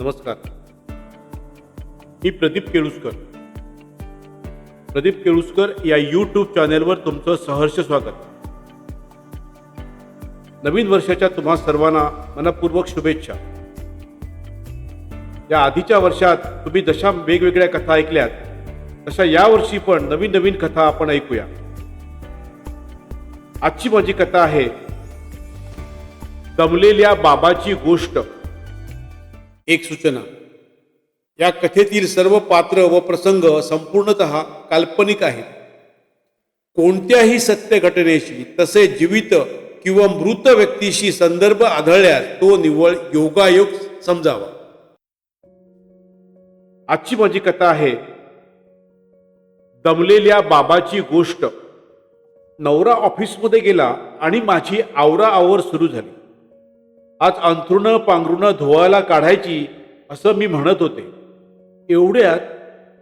नमस्कार. मी प्रदीप केळुसकर. प्रदीप केळुसकर या यूट्यूब चॅनेलवर तुमचं सहर्ष स्वागत. नवीन वर्षाच्या तुम्हा सर्वांना मनपूर्वक शुभेच्छा. या आधीच्या वर्षात तुम्ही जशा वेगवेगळ्या कथा ऐकल्यात तशा यावर्षी पण नवीन नवीन कथा आपण ऐकूया. आजची माझी कथा आहे दमलेल्या बाबाची गोष्ट. एक सूचना. या कथेतील सर्व पात्र व प्रसंग संपूर्णत काल्पनिक आहेत. कोणत्याही सत्य घटनेशी तसे जीवित किंवा मृत व्यक्तीशी संदर्भ आढळल्यास तो निव्वळ योगायोग समजावा. आजची माझी कथा आहे दमलेल्या बाबाची गोष्ट. नवरा ऑफिसमध्ये गेला आणि माझी आवरा आवर सुरू झाली. आज अंथरुणं पांघरुणं धुवायला काढायची असं मी म्हणत होते. एवढ्यात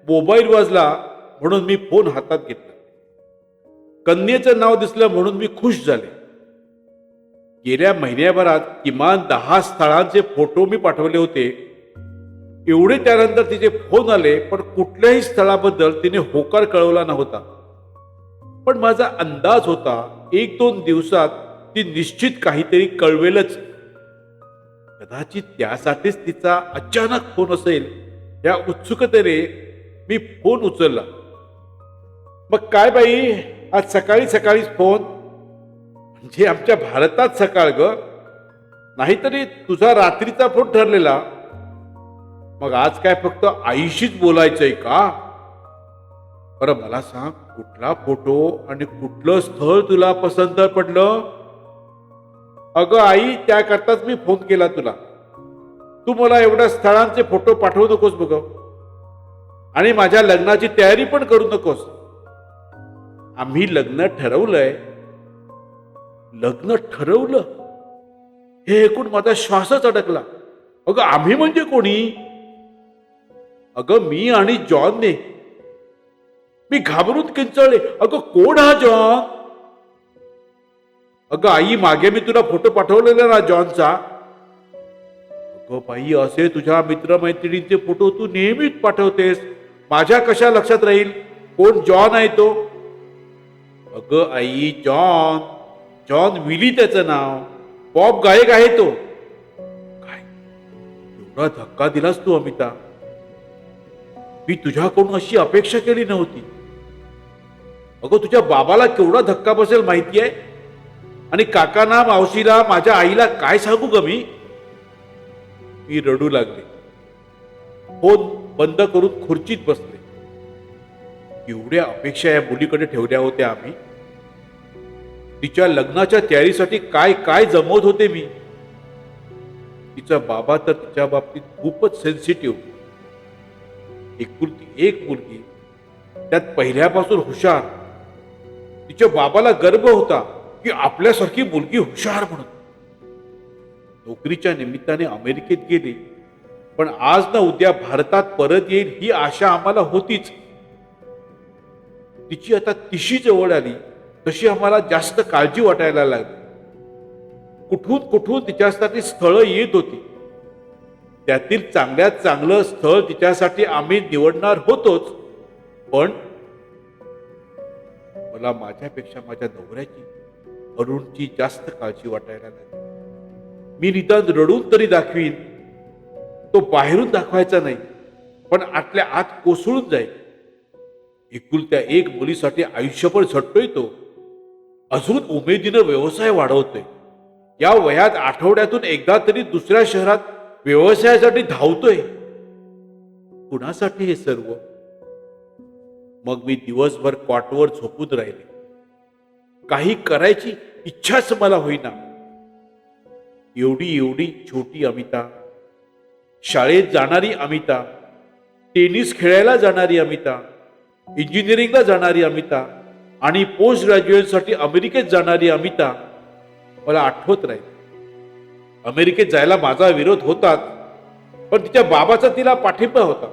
मोबाईल वाजला म्हणून मी फोन हातात घेतला. कन्येचं नाव दिसलं म्हणून मी खुश झाले. गेल्या महिन्याभरात किमान दहा स्थळांचे फोटो मी पाठवले होते. एवढे त्यानंतर तिचे फोन आले पण कुठल्याही स्थळाबद्दल तिने होकार कळवला नव्हता. पण माझा अंदाज होता एक दोन दिवसात ती निश्चित काहीतरी कळवेलच. कदाचित त्यासाठीच तिचा अचानक फोन असेल. या उत्सुकतेने मी फोन उचलला. मग काय बाई आज सकाळी सकाळीच फोन? म्हणजे आमच्या भारतात सकाळ ग. नाहीतरी तुझा रात्रीचा फोन ठरलेला. मग आज काय फक्त आईशीच बोलायचंय का? बरं मला सांग कुठला फोटो आणि कुठलं स्थळ तुला पसंत पडलं? अगं आई त्याकरताच मी फोन केला तुला. तू मला एवढ्या स्थळांचे फोटो पाठवू नकोस बघ. आणि माझ्या लग्नाची तयारी पण करू नकोस. आम्ही लग्न ठरवलंय. लग्न ठरवलं? हे ऐकून माझा श्वासच अडकला. अगं आम्ही म्हणजे कोणी? अगं मी आणि जॉनने. मी घाबरून किंचळले. अगं कोण हा जॉन? अगं आई मागे मी तुला फोटो पाठवलेला ना जॉनचा. अगं बाई असे तुझ्या मित्रमैत्रिणींचे फोटो तू नेहमीच पाठवतेस. माझ्या कशा लक्षात राहील? कोण जॉन आहे तो? अगं आई जॉन. जॉन विली त्याचं नाव. पॉप गायक आहे तो. काय? एवढा धक्का दिलास तू अमिता. मी तुझ्याकडून अशी अपेक्षा केली नव्हती. अगं तुझ्या बाबाला केवढा धक्का बसेल माहिती आहे आणि काकांना मावशीला माझ्या आईला काय सांगू ग मी? मी रडू लागले. फोन बंद करून खुर्चीत बसले. एवढ्या अपेक्षा या मुलीकडे ठेवल्या होत्या आम्ही. तिच्या लग्नाच्या तयारीसाठी काय काय जमवत होते मी? तिचा बाबा तर तिच्या बाबतीत खूपच सेन्सिटिव्ह एकुलती एक मुलगी त्यात पहिल्यापासून हुशार. तिच्या बाबाला गर्व होता. की आपल्यासारखी मुलगी हुशार म्हणून. नोकरीच्या निमित्ताने अमेरिकेत गेली पण आज ना उद्या भारतात परत येईल ही आशा आम्हाला होतीच. तिची आता तिशी जवळ आली तशी आम्हाला जास्त काळजी वाटायला लागली. कुठून कुठून तिच्यासाठी स्थळं येत होती. त्यातील चांगल्यात चांगलं स्थळ तिच्यासाठी आम्ही निवडणार होतोच पण मला माझ्यापेक्षा माझ्या नवऱ्याची अरुणची जास्त काळजी वाटायला लागली. मी निदान रडून तरी दाखवीन. तो बाहेरून दाखवायचा नाही पण आतल्या आत कोसळून जाईल. एकुलत्या एक मुलीसाठी आयुष्यभर झटतोय तो. अजून उमेदीनं व्यवसाय वाढवतोय. या वयात आठवड्यातून एकदा तरी दुसऱ्या शहरात व्यवसायासाठी धावतोय. कुणासाठी हे सर्व? मग मी दिवसभर कॉटवर झोपून राहिले. काही करायची इच्छाच मला होईना. एवढी एवढी छोटी अमिता शाळेत जाणारी अमिता टेनिस खेळायला जाणारी अमिता इंजिनिअरिंगला जाणारी अमिता आणि पोस्ट ग्रॅज्युएटसाठी अमेरिकेत जाणारी अमिता मला आठवत राहील अमेरिकेत जायला माझा विरोध होताच पण तिच्या बाबाचा तिला पाठिंबा होता.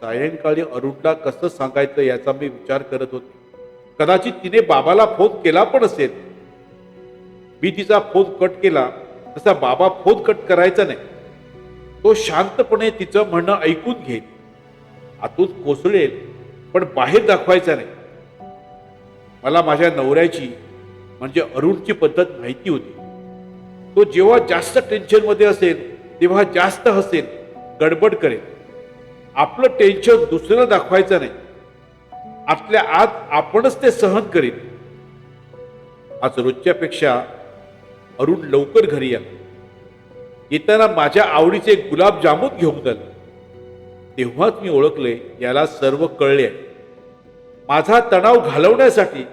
सायंकाळी अरुणला कसं सांगायचं याचा मी विचार करत होतो. कदाचित तिने बाबाला फोन केला पण असेल. मी तिचा फोन कट केला तसा बाबा फोन कट करायचा नाही. तो शांतपणे तिचं म्हणणं ऐकून घेईल. आतून कोसळेल पण बाहेर दाखवायचा नाही. मला माझ्या नवऱ्याची म्हणजे अरुणची पद्धत माहिती होती. तो जेव्हा जास्त टेन्शनमध्ये असेल तेव्हा जास्त हसेल गडबड करेल. आपलं टेन्शन दुसऱ्याला दाखवायचं नाही. आतल्या आत आपणच ते सहन करीत. आज रोजच्यापेक्षा अरुण लवकर घरी आला येताना माझ्या आवडीचे गुलाबजामून घेऊन आले तेव्हाच मी ओळखले याला सर्व कळले. माझा तणाव घालवण्यासाठी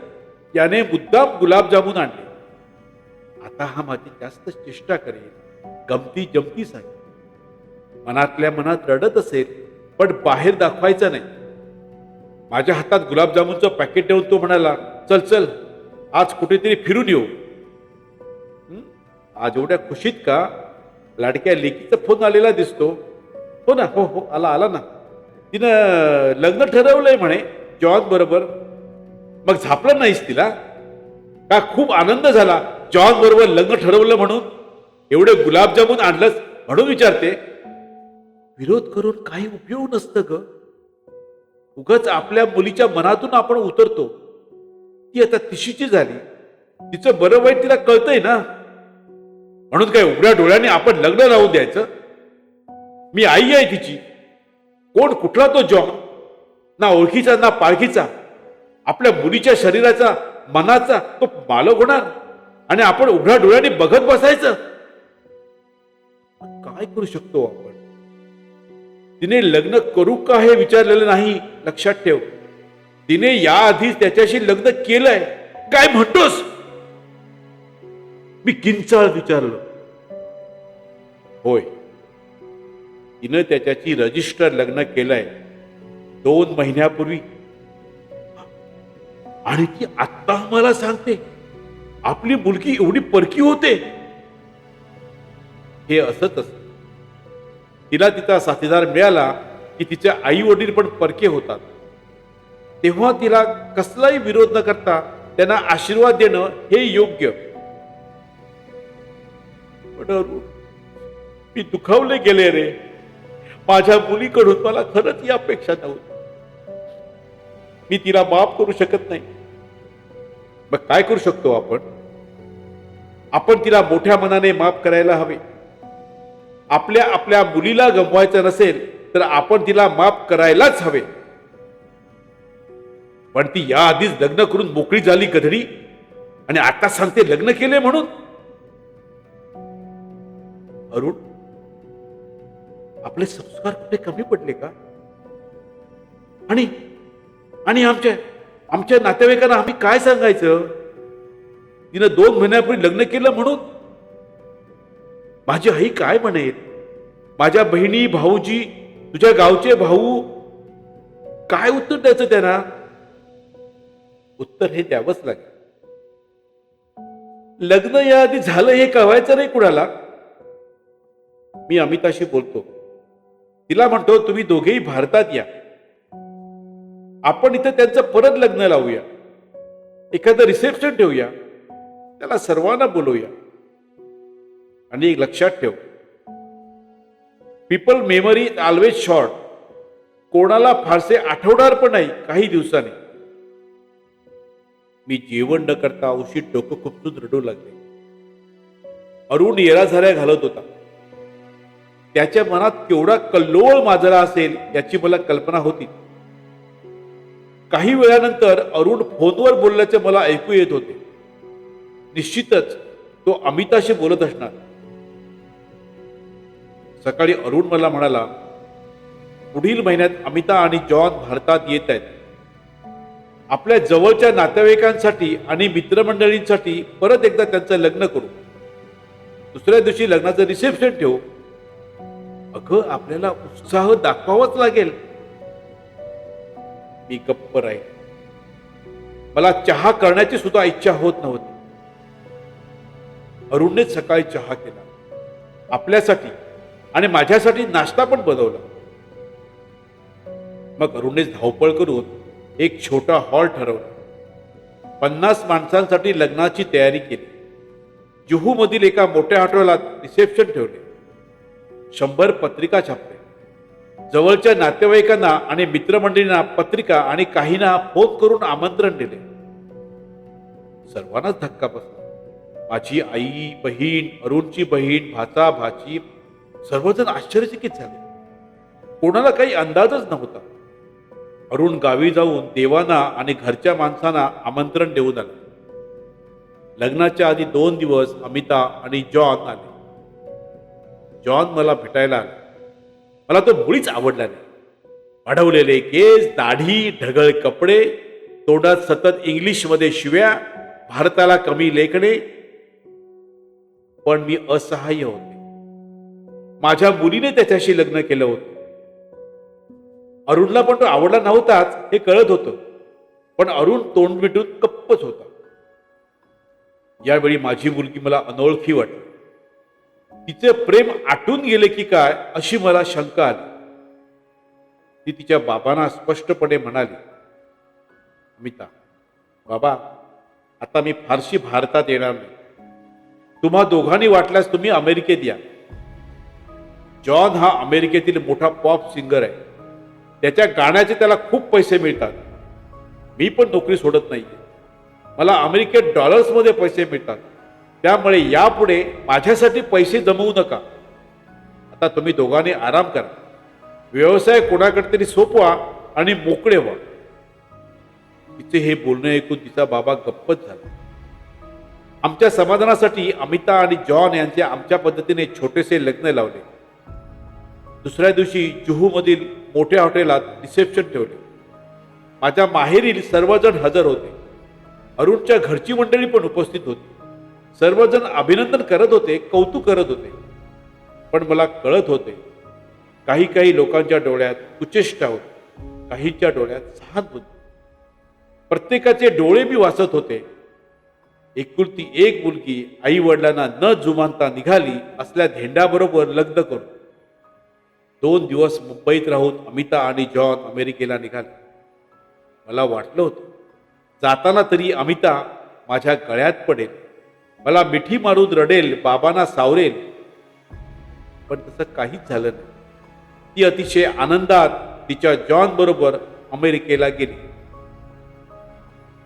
याने मुद्दाम गुलाबजामून आणले. आता हा माझी जास्त चेष्टा करेल गमती जमती सांगेल मनातल्या मनात रडत असेल पण बाहेर दाखवायचं नाही. माझ्या हातात गुलाबजामुनचं पॅकेट ठेवून तो म्हणाला चल चल आज कुठेतरी फिरून येऊ. आज एवढ्या खुशीत का? लाडक्या लेकीचा फोन आलेला दिसतो. हो ना हो हो आला आला ना. तिनं लग्न ठरवलंय म्हणे जॉन बरोबर. मग झापलं नाहीस तिला? का खूप आनंद झाला जॉन बरोबर लग्न ठरवलं म्हणून? एवढे गुलाबजामुन आणलंच म्हणून विचारते. विरोध करून काही उपयोग नसतं ग. उगाच आपल्या मुलीच्या मनातून आपण उतरतो. ती आता तिशीची झाली. तिचं बरं वाईट तिला कळतंय ना. म्हणून काय उघड्या डोळ्याने आपण लग्न लावून द्यायचं? मी आई आहे तिची. कोण कुठला तो जॉब ना ओळखीचा ना पाळखीचा आपल्या मुलीच्या शरीराचा मनाचा तो मालक होणार. आणि आपण उघड्या डोळ्याने बघत बसायचं. काय करू शकतो आपण? तिने लग्न करू का हे विचारलेलं नाही लक्षात ठेव. तिने याआधीच त्याच्याशी लग्न केलंय. काय म्हणतोस? मी किंचाळ विचारलं. होय. तिनं त्याच्याशी रजिस्टर लग्न केलंय. दोन महिन्यापूर्वी. आणि ती आत्ता मला सांगते. आपली मुलगी एवढी परकी होते. हे असत असत. तिला तिचा साथीदार मिळाला की तिचे आई वडील पण परके होतात. तेव्हा तिला कसलाही विरोध न करता त्यांना आशीर्वाद देणं हे योग्य. मी दुखावले गेले रे. माझ्या मुलीकडून मला खरंच ही अपेक्षा नव्हती मी तिला माफ करू शकत नाही. मग काय करू शकतो आपण? आपण तिला मोठ्या मनाने माफ करायला हवे. आपल्या आपल्या मुलीला गमवायचं नसेल तर आपण तिला माफ करायलाच हवे. पण ती या आधीच लग्न करून मोकळी झाली गधडी. आणि आता सांगते लग्न केले म्हणून. अरुण आपले संस्कार कुठे कमी पडले का? आणि आणि आमच्या आमच्या नातेवाईकांना आम्ही काय सांगायचं? तिनं दोन महिन्यापूर्वी लग्न केलं म्हणून माझी आई काय म्हणेल माझ्या बहिणी भाऊजी तुझ्या गावचे भाऊ काय उत्तर द्यायचं त्यांना? उत्तर हे द्यावंच लागेल. लग्न याआधी झालं हे कळवायचं नाही कुणाला? मी अमिताशी बोलतो. तिला म्हणतो तुम्ही दोघेही भारतात या. आपण इथं त्यांचं परत लग्न लावूया. एखादं रिसेप्शन ठेवूया. त्याला सर्वांना बोलवूया. आणि एक लक्षात ठेव. पीपल मेमरी ऑलवेज शॉर्ट कोणाला फारसे आठवणार पण नाही काही दिवसांनी. मी जेवण न करता औषध डोकं खुपसून रडू लागले. अरुण येरा झाल्या घालत होता. त्याच्या मनात केवढा कल्लोळ माजला असेल याची मला कल्पना होती. काही वेळानंतर अरुण फोनवर बोलल्याचे मला ऐकू येत होते. निश्चितच तो अमिताशी बोलत असणार. सकाळी अरुण मला म्हणाला पुढील महिन्यात अमिता आणि जॉन भारतात येत आहेत. आपल्या जवळच्या नातेवाईकांसाठी आणि मित्रमंडळींसाठी परत एकदा त्यांचं लग्न करू. दुसऱ्या दिवशी लग्नाचं रिसेप्शन ठेवू. अगं आपल्याला उत्साह दाखवावाच लागेल. मी गप्प राहील. मला चहा करण्याची सुद्धा इच्छा होत नव्हती. अरुणने सकाळी चहा केला. आपल्यासाठी आणि माझ्यासाठी नाश्ता पण बनवला. मग अरुणेश धावपळ करून एक छोटा हॉल ठरवला. पन्नास माणसांसाठी लग्नाची तयारी केली. जुहूमधील एका मोठ्या हॉटेलात रिसेप्शन ठेवले. शंभर पत्रिका छापले. जवळच्या नातेवाईकांना आणि मित्रमंडळींना पत्रिका आणि काहींना फोन करून आमंत्रण दिले. सर्वांनाच धक्का बसला. माझी आई बहीण अरुणची बहीण भाचा भाची सर्वजण आश्चर्यचकित झाले. कोणाला काही अंदाजच नव्हता. अरुण गावी जाऊन देवांना आणि घरच्या माणसांना आमंत्रण देऊन आले. लग्नाच्या आधी दोन दिवस अमिता आणि जॉन आले. जॉन मला भेटायला आला. मला तो मुळीच आवडला नाही. वाढवलेले केस दाढी ढगळ कपडे तोंडात सतत इंग्लिशमध्ये शिव्या भारताला कमी लेखणे. पण मी असहाय्य होते. माझ्या मुलीने त्याच्याशी लग्न केलं होतं. अरुणला पण तो आवडला नव्हताच हे कळत होतं. पण अरुण तोंड मिटून कप्पच होता. यावेळी माझी मुलगी मला अनोळखी वाटली. तिचे प्रेम आटून गेले की काय अशी मला शंका आली. ती तिच्या बाबांना स्पष्टपणे म्हणाली अमिता बाबा आता मी फारशी भारतात येणार नाही. तुम्हा दोघांनी वाटल्यास तुम्ही अमेरिकेत या. जॉन हा अमेरिकेतील मोठा पॉप सिंगर आहे. त्याच्या गाण्याचे त्याला खूप पैसे मिळतात. मी पण नोकरी सोडत नाही मला अमेरिकेत डॉलर्समध्ये पैसे मिळतात. त्यामुळे यापुढे माझ्यासाठी पैसे जमवू नका. आता तुम्ही दोघांनी आराम करा. व्यवसाय कोणाकडे तरी सोपवा आणि मोकळे व्हा. तिचे हे बोलणे ऐकून तिचा बाबा गप्पच झाला. आमच्या समाधानासाठी अमिता आणि जॉन यांचे आमच्या पद्धतीने छोटेसे लग्न लावले. दुसऱ्या दिवशी जुहूमधील मोठ्या हॉटेलात रिसेप्शन ठेवले. माझ्या माहेरील सर्वजण हजर होते. अरुणच्या घरची मंडळी पण उपस्थित होती. सर्वजण अभिनंदन करत होते कौतुक करत होते. पण मला कळत होते काही काही लोकांच्या डोळ्यात कुचेष्टा होती काहींच्या डोळ्यात सहानुभूती प्रत्येकाचे डोळे मी वाचत होते. एकुलती एक मुलगी आई वडिलांना न जुमानता निघाली असल्या धेंडाबरोबर लग्न करू दोन दिवस मुंबईत राहून अमिता आणि जॉन अमेरिकेला निघाले. मला वाटलं होतं जाताना तरी अमिता माझ्या गळ्यात पडेल. मला मिठी मारून रडेल बाबांना सावरेल. पण तसं काहीच झालं नाही. ती अतिशय आनंदात तिच्या जॉन बरोबर अमेरिकेला गेली.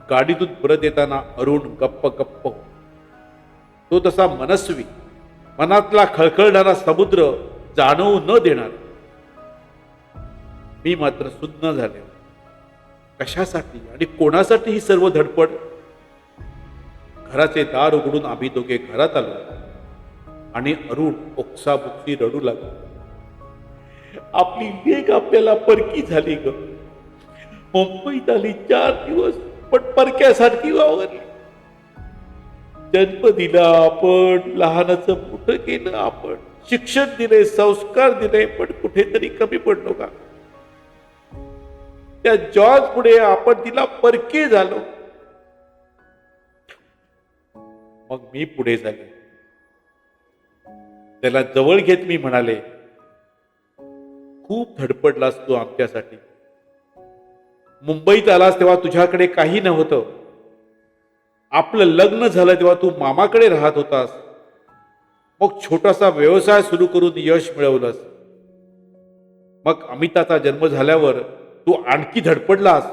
गाडीतून परत येताना अरुण गप्प गप्प तो तसा मनस्वी मनातला खळखळणारा समुद्र जाणवू न देणार. मी मात्र सुन्न झाले. कशासाठी आणि कोणासाठी ही सर्व धडपड? घराचे दार उघडून आम्ही दोघे घरात आलो. आणि अरुण ओक्साबुक्सी रडू लागला. आपली लेख आपल्याला परकी झाली ग. मुंबईत आली चार दिवस पण परक्यासारखी वावरली. जन्म दिला आपण लहानाचं मोठं केलं आपण. शिक्षण दिले संस्कार दिले पण कुठेतरी कमी पडलो का? त्या जॉर्ज पुढे आपण तिला परके झालो. मग मी पुढे झाले. त्याला जवळ घेत मी म्हणाले खूप धडपडलास तू आमच्यासाठी. मुंबईत आलास तेव्हा तुझ्याकडे काही नव्हतं. आपलं लग्न झालं तेव्हा तू मामाकडे राहत होतास. मग छोटासा व्यवसाय सुरू करून यश मिळवलंस. मग अमिताचा जन्म झाल्यावर तू आणखी धडपडलास.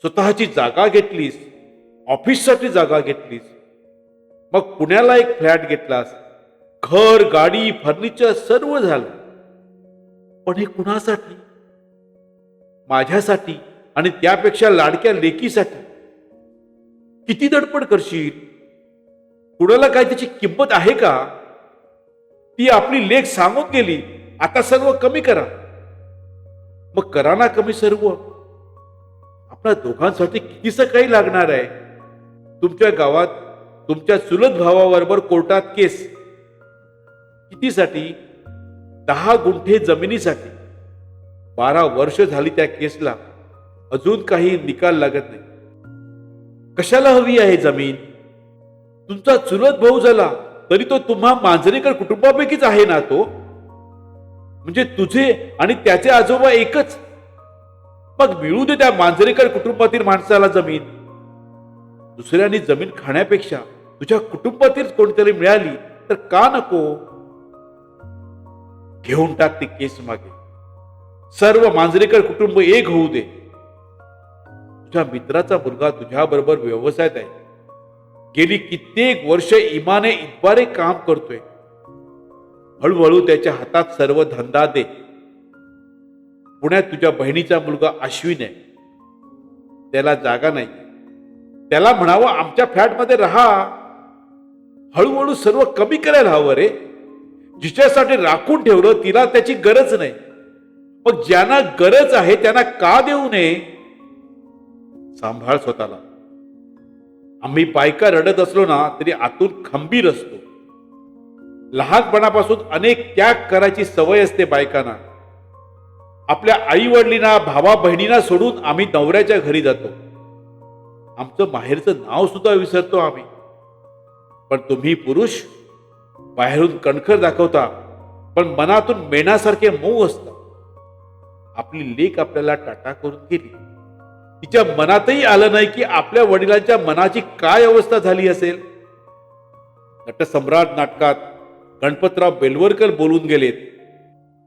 स्वतःची जागा घेतलीस. ऑफिससाठी जागा घेतलीस. मग पुण्याला एक फ्लॅट घेतलास. घर गाडी फर्निचर सर्व झालं. पण हे कुणासाठी? माझ्यासाठी आणि त्यापेक्षा लाडक्या लेकीसाठी. किती धडपड करशील? कुणाला काय त्याची किंमत आहे का? ती आपली लेख सांगून गेली आता सर्व कमी करा. मग करा ना कमी सर्व. आपल्या दोघांसाठी कितीसं काही लागणार आहे? तुमच्या गावात तुमच्या चुलत भावाबरोबर कोर्टात केस. कितीसाठी? दहा गुंठे जमिनीसाठी. बारा वर्ष झाली त्या केसला. अजून काही निकाल लागत नाही. कशाला हवी आहे जमीन? तुमचा चुलत भाऊ झाला. तरी तो तुम्हा मांजरेकर कुटुंबापैकीच आहे ना तो? म्हणजे तुझे आणि त्याचे आजोबा एकच. मग मिळू दे त्या मांजरेकर कुटुंबातील माणसाला जमीन. दुसऱ्यांनी जमीन खाण्यापेक्षा तुझ्या कुटुंबातील कोणतरी मिळाली तर का नको? घेऊन टाक ती केस मागे. सर्व मांजरेकर कुटुंब एक होऊ दे. तुझ्या मित्राचा मुलगा तुझ्या बरोबर व्यवसायात आहे. गेली कित्येक वर्ष इमाने इतबारे काम करतोय. हळूहळू त्याच्या हातात सर्व धंदा दे. पुण्यात तुझ्या बहिणीचा मुलगा अश्विन आहे. त्याला जागा नाही. त्याला म्हणावं आमच्या फ्लॅटमध्ये राहा. हळूहळू सर्व कमी करायला हवं रे. जिच्यासाठी राखून ठेवलं तिला त्याची गरज नाही. मग ज्यांना गरज आहे त्यांना का देऊ नये? सांभाळ स्वतःला. आम्ही बायका रडत असलो ना तरी आतून खंबीर असतो. लहानपणापासून अनेक त्याग करायची सवय असते बायकांना. आपल्या आई वडिलींना भावा बहिणींना सोडून आम्ही नवऱ्याच्या घरी जातो. आमचं माहेरचं नाव सुद्धा विसरतो आम्ही. पण तुम्ही पुरुष बाहेरून कणखर दाखवता पण मनातून मेणासारखे मऊ असतात आपली लेख आपल्याला टाटा करून गेली तिच्या मनातही आलं नाही की आपल्या वडिलांच्या मनाची काय अवस्था झाली असेल. नटसम्राट नाटकात गणपतराव बेलवरकर बोलून गेलेत.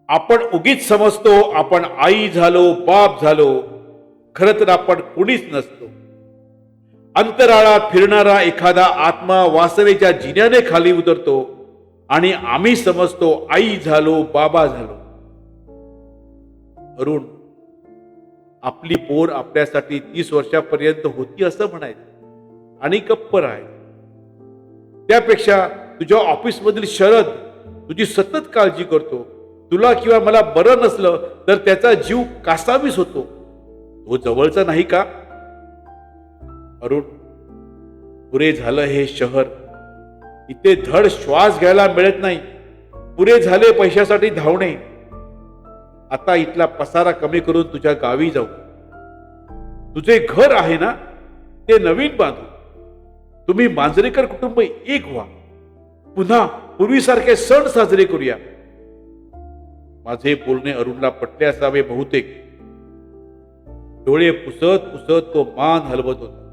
आपण उगीच समजतो आपण आई झालो बाप झालो. खरं तर आपण कुणीच नसतो. अंतराळात फिरणारा एखादा आत्मा वासनेच्या जिन्याने खाली उतरतो आणि आम्ही समजतो आई झालो बाबा झालो. अरुण आपली पोर आपल्यासाठी तीस वर्षापर्यंत होती असं म्हणायचं. आणि गप्प राहायचं त्यापेक्षा तुझ्या ऑफिसमधील शरद तुझी सतत काळजी करतो. तुला किंवा मला बरं नसलं तर त्याचा जीव कासावीस होतो. तो जवळचा नाही का? अरुण पुरे झालं हे शहर. इथे धड श्वास घ्यायला मिळत नाही. पुरे झाले पैशासाठी धावणे. आता इथला पसारा कमी करून तुझ्या गावी जाऊ. तुझे घर आहे ना ते नवीन बांधू. तुम्ही मांजरेकर कुटुंब एक व्हा. पुन्हा पूर्वीसारखे सण साजरे करूया. माझे बोलणे अरुणला पटले असावे बहुतेक. डोळे पुसत पुसत तो मान हलवत होता.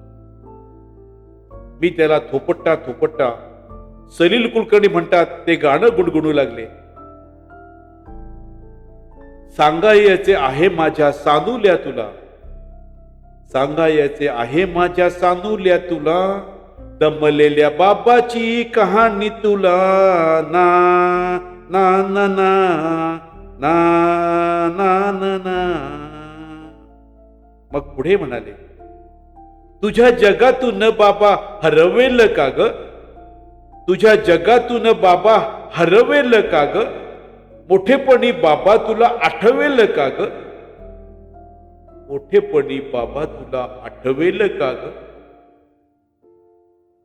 मी त्याला थोपट्टा थोपट्टा सलील कुलकर्णी म्हणतात ते गाणं गुणगुणू लागले. सांगायचे आहे माझ्या सानुल्या तुला. सांगायचे आहे माझ्या सानुल्या तुला दमलेल्या बाबाची कहाणी तुला. ना ना ना ना ना ना ना मग पुढे म्हणाले तुझ्या जगातून बाबा हरवेल का ग? तुझ्या जगातून बाबा हरवेल का ग? मोठेपणी बाबा तुला आठवेल का ग? मोठेपणी बाबा तुला आठवेल का ग?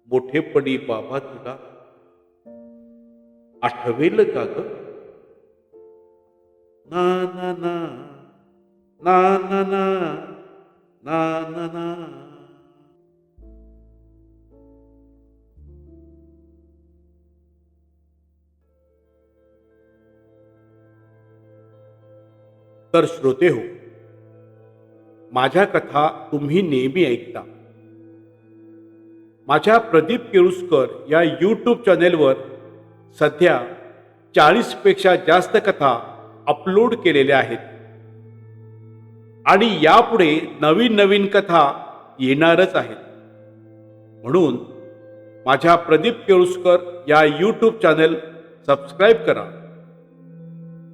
मोठेपणी बाबा तुला आठवेल का ग? ना ना ना ना ना ना ना ना ना. तर श्रोते हो. माझ्या कथा तुम्ही नेहमी ऐकता. माझ्या प्रदीप केळुसकर या यूट्यूब चॅनेलवर सध्या चाळीसपेक्षा जास्त कथा अपलोड केलेल्या आहेत. आणि यापुढे नवीन नवीन कथा येणारच आहेत. म्हणून माझ्या प्रदीप केळुसकर या यूट्यूब चॅनेल सबस्क्राईब करा.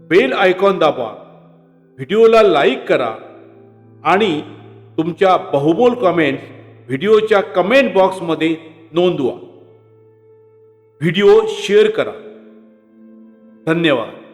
बेल आयकॉन दाबा. व्हिडिओला लाईक करा आणि तुमच्या बहुमोल कमेंट्स व्हिडिओच्या कमेंट बॉक्समध्ये नोंदवा. व्हिडिओ शेअर करा. धन्यवाद.